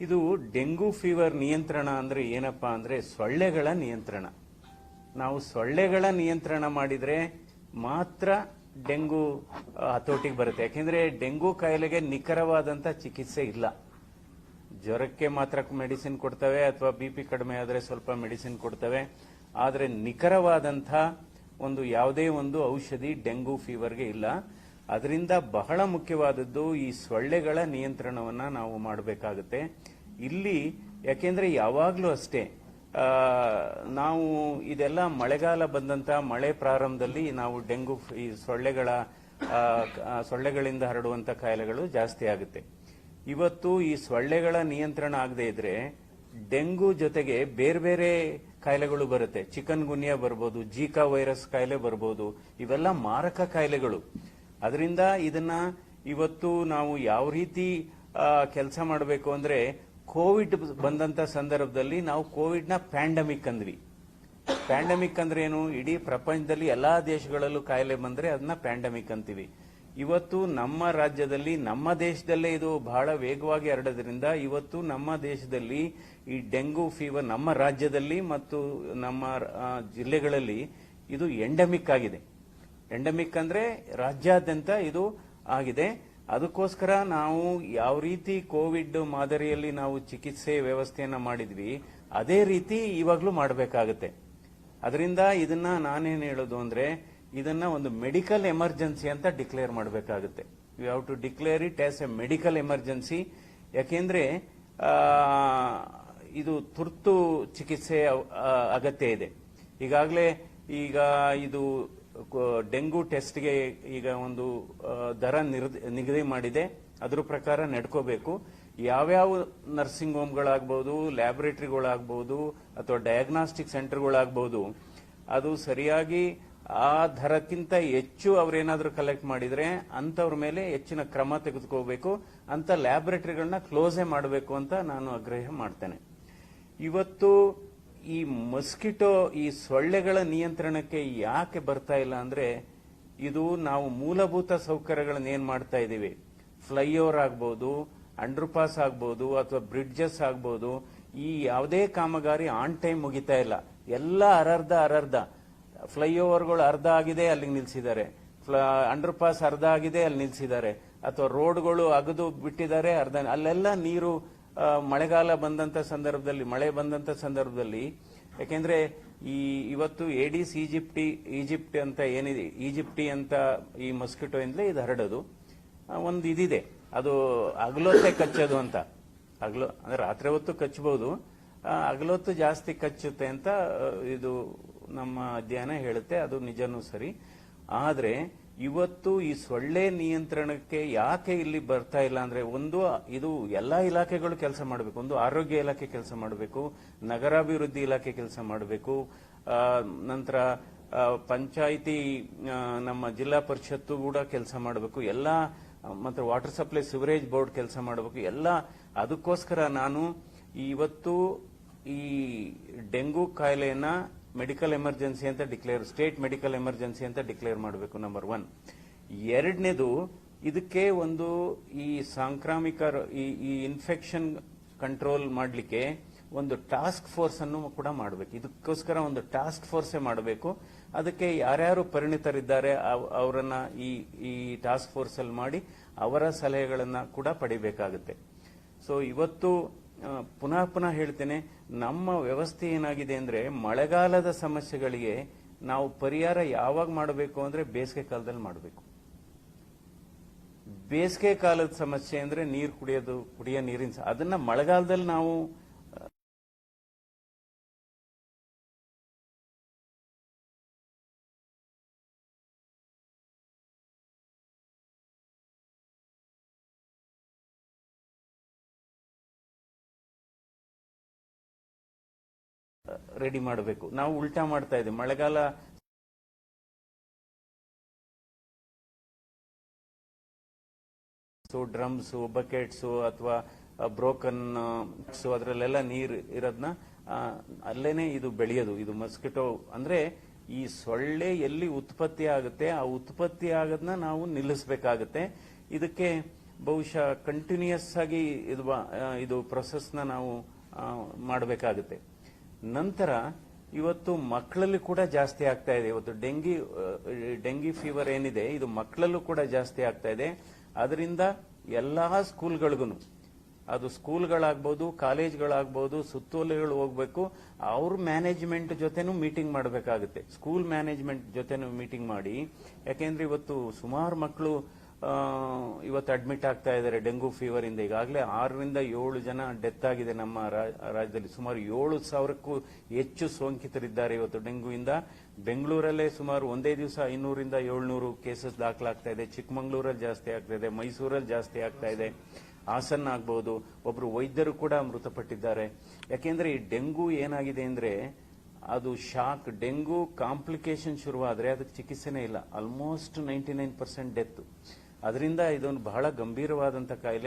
ಇದು dengue fever ನಿಯಂತ್ರಣ ಅಂದ್ರೆ ಏನಪ್ಪಾ ಅಂದ್ರೆ ಸೊಳ್ಳೆಗಳ ನಿಯಂತ್ರಣ. ನಾವು ಸೊಳ್ಳೆಗಳ ನಿಯಂತ್ರಣ ಮಾಡಿದ್ರೆ ಮಾತ್ರ ಡೆಂಗು ಹತೋಟಿಗೆ ಬರುತ್ತೆ. ಯಾಕೆಂದರೆ ಡೆಂಗು ಕಾಯಿಲೆಗೆ ನಿಖರವಾದಂಥ ಚಿಕಿತ್ಸೆ ಇಲ್ಲ. ಜ್ವರಕ್ಕೆ ಮಾತ್ರ ಮೆಡಿಸಿನ್ ಕೊಡ್ತವೆ ಅಥವಾ ಬಿ ಪಿ ಕಡಿಮೆ ಆದರೆ ಸ್ವಲ್ಪ ಮೆಡಿಸಿನ್ ಕೊಡ್ತವೆ. ಆದರೆ ನಿಖರವಾದಂಥ ಒಂದು ಯಾವುದೇ ಒಂದು ಔಷಧಿ ಡೆಂಗು ಫೀವರ್ಗೆ ಇಲ್ಲ. ಅದರಿಂದ ಬಹಳ ಮುಖ್ಯವಾದದ್ದು ಈ ಸೊಳ್ಳೆಗಳ ನಿಯಂತ್ರಣವನ್ನ ನಾವು ಮಾಡಬೇಕಾಗುತ್ತೆ. ಇಲ್ಲಿ ಯಾಕೆಂದ್ರೆ ಯಾವಾಗಲೂ ಅಷ್ಟೇ ನಾವು ಇದೆಲ್ಲ ಮಳೆಗಾಲ ಬಂದಂತ ಮಳೆ ಪ್ರಾರಂಭದಲ್ಲಿ ನಾವು ಡೆಂಗು ಈ ಸೊಳ್ಳೆಗಳ ಸೊಳ್ಳೆಗಳಿಂದ ಹರಡುವಂತ ಕಾಯಿಲೆಗಳು ಜಾಸ್ತಿ ಆಗುತ್ತೆ. ಇವತ್ತು ಈ ಸೊಳ್ಳೆಗಳ ನಿಯಂತ್ರಣ ಆಗದೆ ಇದ್ರೆ ಡೆಂಗು ಜೊತೆಗೆ ಬೇರೆ ಬೇರೆ ಕಾಯಿಲೆಗಳು ಬರುತ್ತೆ. ಚಿಕನ್ ಗುನ್ಯಾ ಬರ್ಬೋದು ಜೀಕಾ ವೈರಸ್ ಕಾಯಿಲೆ ಬರ್ಬೋದು, ಇವೆಲ್ಲ ಮಾರಕ ಕಾಯಿಲೆಗಳು. ಅದರಿಂದ ಇದನ್ನ ಇವತ್ತು ನಾವು ಯಾವ ರೀತಿ ಕೆಲಸ ಮಾಡಬೇಕು ಅಂದ್ರೆ ಕೋವಿಡ್ ಬಂದಂತ ಸಂದರ್ಭದಲ್ಲಿ ನಾವು ಕೋವಿಡ್ನ ಪ್ಯಾಂಡಮಿಕ್ ಅಂದ್ವಿ. ಪ್ಯಾಂಡಮಿಕ್ ಅಂದ್ರೆ ಏನು? ಇಡೀ ಪ್ರಪಂಚದಲ್ಲಿ ಎಲ್ಲಾ ದೇಶಗಳಲ್ಲೂ ಕಾಯಿಲೆ ಬಂದ್ರೆ ಅದನ್ನ ಪ್ಯಾಂಡಮಿಕ್ ಅಂತೀವಿ. ಇವತ್ತು ನಮ್ಮ ರಾಜ್ಯದಲ್ಲಿ, ನಮ್ಮ ದೇಶದಲ್ಲೇ ಇದು ಬಹಳ ವೇಗವಾಗಿ ಹರಡೋದ್ರಿಂದ ಇವತ್ತು ನಮ್ಮ ದೇಶದಲ್ಲಿ ಈ ಡೆಂಗು ಫೀವರ್ ನಮ್ಮ ರಾಜ್ಯದಲ್ಲಿ ಮತ್ತು ನಮ್ಮ ಜಿಲ್ಲೆಗಳಲ್ಲಿ ಇದು ಎಂಡಮಿಕ್ ಆಗಿದೆ. ಎಂಡಮಿಕ್ ಅಂದ್ರೆ ರಾಜ್ಯಾದ್ಯಂತ ಇದು ಆಗಿದೆ. ಅದಕ್ಕೋಸ್ಕರ ನಾವು ಯಾವ ರೀತಿ ಕೋವಿಡ್ ಮಾದರಿಯಲ್ಲಿ ನಾವು ಚಿಕಿತ್ಸೆ ವ್ಯವಸ್ಥೆಯನ್ನ ಮಾಡಿದ್ವಿ, ಅದೇ ರೀತಿ ಇವಾಗಲೂ ಮಾಡಬೇಕಾಗುತ್ತೆ. ಅದರಿಂದ ಇದನ್ನ ನಾನೇನು ಹೇಳೋದು ಅಂದ್ರೆ, ಇದನ್ನ ಒಂದು ಮೆಡಿಕಲ್ ಎಮರ್ಜೆನ್ಸಿ ಅಂತ ಡಿಕ್ಲೇರ್ ಮಾಡಬೇಕಾಗುತ್ತೆ. You have to declare it as a medical emergency ಯಾಕೆಂದ್ರೆ ಇದು ತುರ್ತು ಚಿಕಿತ್ಸೆ ಅಗತ್ಯ ಇದೆ. ಈಗಾಗಲೇ ಈಗ ಇದು ಡೆಂಗು ಟೆಸ್ಟ್ಗೆ ಈಗ ಒಂದು ದರ ನಿಗದಿ ಮಾಡಿದೆ. ಅದ್ರ ಪ್ರಕಾರ ನಡ್ಕೋಬೇಕು. ಯಾವ್ಯಾವ ನರ್ಸಿಂಗ್ ಹೋಮ್ಗಳಾಗ್ಬೋದು, ಲ್ಯಾಬೊರೇಟರಿಗಳಾಗ್ಬೋದು, ಅಥವಾ ಡಯಾಗ್ನಾಸ್ಟಿಕ್ ಸೆಂಟರ್ಗಳಾಗ್ಬೋದು, ಅದು ಸರಿಯಾಗಿ ಆ ದರಕ್ಕಿಂತ ಹೆಚ್ಚು ಅವರೇನಾದರೂ ಕಲೆಕ್ಟ್ ಮಾಡಿದ್ರೆ ಅಂಥವ್ರ ಮೇಲೆ ಹೆಚ್ಚಿನ ಕ್ರಮ ತೆಗೆದುಕೋಬೇಕು. ಅಂತ ಲ್ಯಾಬೊರೇಟರಿಗಳನ್ನ ಕ್ಲೋಸೇ ಮಾಡಬೇಕು ಅಂತ ನಾನು ಆಗ್ರಹ ಮಾಡ್ತೇನೆ. ಇವತ್ತು ಈ ಮಸ್ಕಿಟೋ, ಈ ಸೊಳ್ಳೆಗಳ ನಿಯಂತ್ರಣಕ್ಕೆ ಯಾಕೆ ಬರ್ತಾ ಇಲ್ಲ ಅಂದ್ರೆ, ಇದು ನಾವು ಮೂಲಭೂತ ಸೌಕರ್ಯಗಳನ್ನ ಏನು ಮಾಡ್ತಾ ಇದ್ದೀವಿ? ಫ್ಲೈಓವರ್ ಆಗ್ಬೋದು ಅಂಡರ್ ಪಾಸ್ ಆಗ್ಬೋದು, ಅಥವಾ ಬ್ರಿಡ್ಜಸ್ ಆಗ್ಬೋದು, ಈ ಯಾವುದೇ ಕಾಮಗಾರಿ ಆನ್ ಟೈಮ್ ಮುಗಿತಾ ಇಲ್ಲ. ಎಲ್ಲ ಅರರ್ಧ ಅರರ್ಧ. ಫ್ಲೈಓವರ್ಗಳು ಅರ್ಧ ಆಗಿದೆ, ಅಲ್ಲಿಗೆ ನಿಲ್ಸಿದ್ದಾರೆ. ಅಂಡರ್ ಪಾಸ್ ಅರ್ಧ ಆಗಿದೆ, ಅಲ್ಲಿ ನಿಲ್ಸಿದ್ದಾರೆ. ಅಥವಾ ರೋಡ್ಗಳು ಅಗದು ಬಿಟ್ಟಿದ್ದಾರೆ, ಅರ್ಧ, ಅಲ್ಲೆಲ್ಲ ನೀರು ಮಳೆಗಾಲ ಬಂದಂತ ಸಂದರ್ಭದಲ್ಲಿ, ಮಳೆ ಬಂದಂತ ಸಂದರ್ಭದಲ್ಲಿ, ಯಾಕೆಂದ್ರೆ ಈ ಇವತ್ತು ಏಡಿಸ್ ಈಜಿಪ್ಟಿ ಈಜಿಪ್ಟಿ ಅಂತ ಏನಿದೆ ಈಜಿಪ್ಟಿ ಅಂತ ಈ ಮಸ್ಕಿಟೋ ಇಂದಲೇ ಇದು ಹರಡೋದು. ಒಂದು ಇದಿದೆ. ಅದು ಅಗಲೊತ್ತೆ ಕಚ್ಚೋದು ಅಂತ. ಅಗಲೋ, ಅಂದ್ರೆ ರಾತ್ರಿ ಹೊತ್ತು ಕಚ್ಚಬಹುದು. ಹಗಲೊತ್ತು ಜಾಸ್ತಿ ಕಚ್ಚುತ್ತೆ ಅಂತ ಇದು ನಮ್ಮ ಅಧ್ಯಯನ ಹೇಳುತ್ತೆ. ಅದು ನಿಜನೂ ಸರಿ. ಆದ್ರೆ ಇವತ್ತು ಈ ಸೊಳ್ಳೆ ನಿಯಂತ್ರಣಕ್ಕೆ ಯಾಕೆ ಇಲ್ಲಿ ಬರ್ತಾ ಇಲ್ಲ ಅಂದ್ರೆ ಒಂದು, ಇದು ಎಲ್ಲಾ ಇಲಾಖೆಗಳು ಕೆಲಸ ಮಾಡಬೇಕು. ಒಂದು ಆರೋಗ್ಯ ಇಲಾಖೆ ಕೆಲಸ ಮಾಡಬೇಕು, ನಗರಾಭಿವೃದ್ಧಿ ಇಲಾಖೆ ಕೆಲಸ ಮಾಡಬೇಕು. ನಂತರ ಪಂಚಾಯಿತಿ ನಮ್ಮ ಜಿಲ್ಲಾ ಪರಿಷತ್ತು ಕೂಡ ಕೆಲಸ ಮಾಡಬೇಕು. ಎಲ್ಲ, ಮತ್ತೆ ವಾಟರ್ ಸಪ್ಲೈ ಸಿವರೇಜ್ ಬೋರ್ಡ್ ಕೆಲಸ ಮಾಡಬೇಕು. ಎಲ್ಲ, ಅದಕ್ಕೋಸ್ಕರ ನಾನು ಇವತ್ತು ಈ ಡೆಂಗು ಕಾಯಿಲೆಯನ್ನ ಮೆಡಿಕಲ್ ಎಮರ್ಜೆನ್ಸಿ ಅಂತ ಡಿಕ್ಲೇರ್ ಸ್ಟೇಟ್ ಮೆಡಿಕಲ್ ಎಮರ್ಜೆನ್ಸಿ ಅಂತ ಡಿಕ್ಲೇರ್ ಮಾಡಬೇಕು ನಂಬರ್ ಒನ್ ಎರಡನೇದು, ಇದಕ್ಕೆ ಒಂದು ಈ ಸಾಂಕ್ರಾಮಿಕ ಈ ಇನ್ಫೆಕ್ಷನ್ ಕಂಟ್ರೋಲ್ ಮಾಡಲಿಕ್ಕೆ ಒಂದು ಟಾಸ್ಕ್ ಫೋರ್ಸ್ ಅನ್ನು ಕೂಡ ಮಾಡಬೇಕು. ಇದಕ್ಕೋಸ್ಕರ ಒಂದು ಟಾಸ್ಕ್ ಫೋರ್ಸೇ ಮಾಡಬೇಕು. ಅದಕ್ಕೆ ಯಾರ್ಯಾರು ಪರಿಣಿತರಿದ್ದಾರೆ, ಅವ್- ಅವರನ್ನ ಈ ಈ ಟಾಸ್ಕ್ ಫೋರ್ಸ್ ಅಲ್ಲಿ ಮಾಡಿ ಅವರ ಸಲಹೆಗಳನ್ನ ಕೂಡ ಪಡಿಬೇಕಾಗುತ್ತೆ. ಸೊ ಇವತ್ತು ಪುನಃ ಪುನಃ ಹೇಳ್ತೇನೆ, ನಮ್ಮ ವ್ಯವಸ್ಥೆ ಏನಾಗಿದೆ ಅಂದ್ರೆ, ಮಳೆಗಾಲದ ಸಮಸ್ಯೆಗಳಿಗೆ ನಾವು ಪರಿಹಾರ ಯಾವಾಗ ಮಾಡಬೇಕು ಅಂದ್ರೆ ಬೇಸಿಗೆ ಕಾಲದಲ್ಲಿ ಮಾಡಬೇಕು. ಬೇಸಿಗೆ ಕಾಲದ ಸಮಸ್ಯೆ ಅಂದ್ರೆ ನೀರು ಕುಡಿಯೋದು, ಕುಡಿಯೋ ನೀರಿನ ಅದನ್ನು ಮಳೆಗಾಲದಲ್ಲಿ ನಾವು ರೆಡಿ ಮಾಡಬೇಕು. ನಾವು ಉಲ್ಟಾ ಮಾಡ್ತಾ ಇದ್ದೀವಿ. ಮಳೆಗಾಲ ಡ್ರಮ್ಸು ಬಕೆಟ್ಸು ಅಥವಾ ಬ್ರೋಕನ್ ಅದರಲ್ಲೆಲ್ಲ ನೀರು ಇರೋದನ್ನ ಅಲ್ಲೇನೆ ಇದು ಬೆಳೆಯೋದು. ಇದು ಮಸ್ಕಿಟೋ ಅಂದ್ರೆ ಈ ಸೊಳ್ಳೆ ಎಲ್ಲಿ ಉತ್ಪತ್ತಿ ಆಗುತ್ತೆ, ಆ ಉತ್ಪತ್ತಿ ಆಗೋದನ್ನ ನಾವು ನಿಲ್ಲಿಸಬೇಕಾಗತ್ತೆ. ಇದಕ್ಕೆ ಬಹುಶಃ ಕಂಟಿನ್ಯೂಸ್ ಆಗಿ ಇದು ಇದು ಪ್ರೊಸೆಸ್ನ ನಾವು ಮಾಡಬೇಕಾಗುತ್ತೆ. ನಂತರ ಇವತ್ತು ಮಕ್ಕಳಲ್ಲಿ ಕೂಡ ಜಾಸ್ತಿ ಆಗ್ತಾ ಇದೆ. ಇವತ್ತು ಡೆಂಗಿ ಡೆಂಗಿ ಫೀವರ್ ಏನಿದೆ, ಇದು ಮಕ್ಕಳಲ್ಲೂ ಕೂಡ ಜಾಸ್ತಿ ಆಗ್ತಾ ಇದೆ. ಅದರಿಂದ ಎಲ್ಲಾ ಸ್ಕೂಲ್ಗಳಿಗೂ ಅದು ಸ್ಕೂಲ್ಗಳಾಗ್ಬೋದು, ಕಾಲೇಜ್ಗಳಾಗ್ಬೋದು, ಸುತ್ತೋಲೆಗಳು ಹೋಗ್ಬೇಕು, ಅವ್ರ ಮ್ಯಾನೇಜ್ಮೆಂಟ್ ಜೊತೆನೂ ಮೀಟಿಂಗ್ ಮಾಡಬೇಕಾಗುತ್ತೆ. ಸ್ಕೂಲ್ ಮ್ಯಾನೇಜ್ಮೆಂಟ್ ಜೊತೆನೂ ಮೀಟಿಂಗ್ ಮಾಡಿ, ಯಾಕೆಂದ್ರೆ ಇವತ್ತು ಸುಮಾರು ಮಕ್ಕಳು ಇವತ್ತು ಅಡ್ಮಿಟ್ ಆಗ್ತಾ ಇದ್ದಾರೆ ಡೆಂಗು ಫೀವರ್ ಇಂದ. ಈಗಾಗಲೇ ಆರರಿಂದ ಏಳು ಜನ ಡೆತ್ ಆಗಿದೆ ನಮ್ಮ ರಾಜ್ಯದಲ್ಲಿ. ಸುಮಾರು ಏಳು ಸಾವಿರಕ್ಕೂ ಹೆಚ್ಚು ಸೋಂಕಿತರಿದ್ದಾರೆ ಇವತ್ತು ಡೆಂಗೂಯಿಂದ ಬೆಂಗಳೂರಲ್ಲೇ ಸುಮಾರು ಒಂದೇ ದಿವಸ ಐನೂರಿಂದ ಏಳ್ನೂರು ಕೇಸಸ್ ದಾಖಲಾಗ್ತಾ ಇದೆ. ಚಿಕ್ಕಮಗಳೂರಲ್ಲಿ ಜಾಸ್ತಿ ಆಗ್ತಾ ಇದೆ. ಮೈಸೂರಲ್ಲಿ ಜಾಸ್ತಿ ಆಗ್ತಾ ಇದೆ. ಹಾಸನ್ ಆಗ್ಬಹುದು ಒಬ್ರು ವೈದ್ಯರು ಕೂಡ ಮೃತಪಟ್ಟಿದ್ದಾರೆ. ಯಾಕೆಂದ್ರೆ ಈ ಡೆಂಗು ಏನಾಗಿದೆ ಅಂದ್ರೆ ಅದು ಶಾಕ್ ಡೆಂಗು ಕಾಂಪ್ಲಿಕೇಶನ್ ಶುರುವಾದ್ರೆ ಅದಕ್ಕೆ ಚಿಕಿತ್ಸೆನೇ ಇಲ್ಲ. Almost ninety nine percent death ಅದರಿಂದ ಇದೊಂದು ಬಹಳ ಗಂಭೀರವಾದಂತ ಕಾಯಿಲೆ.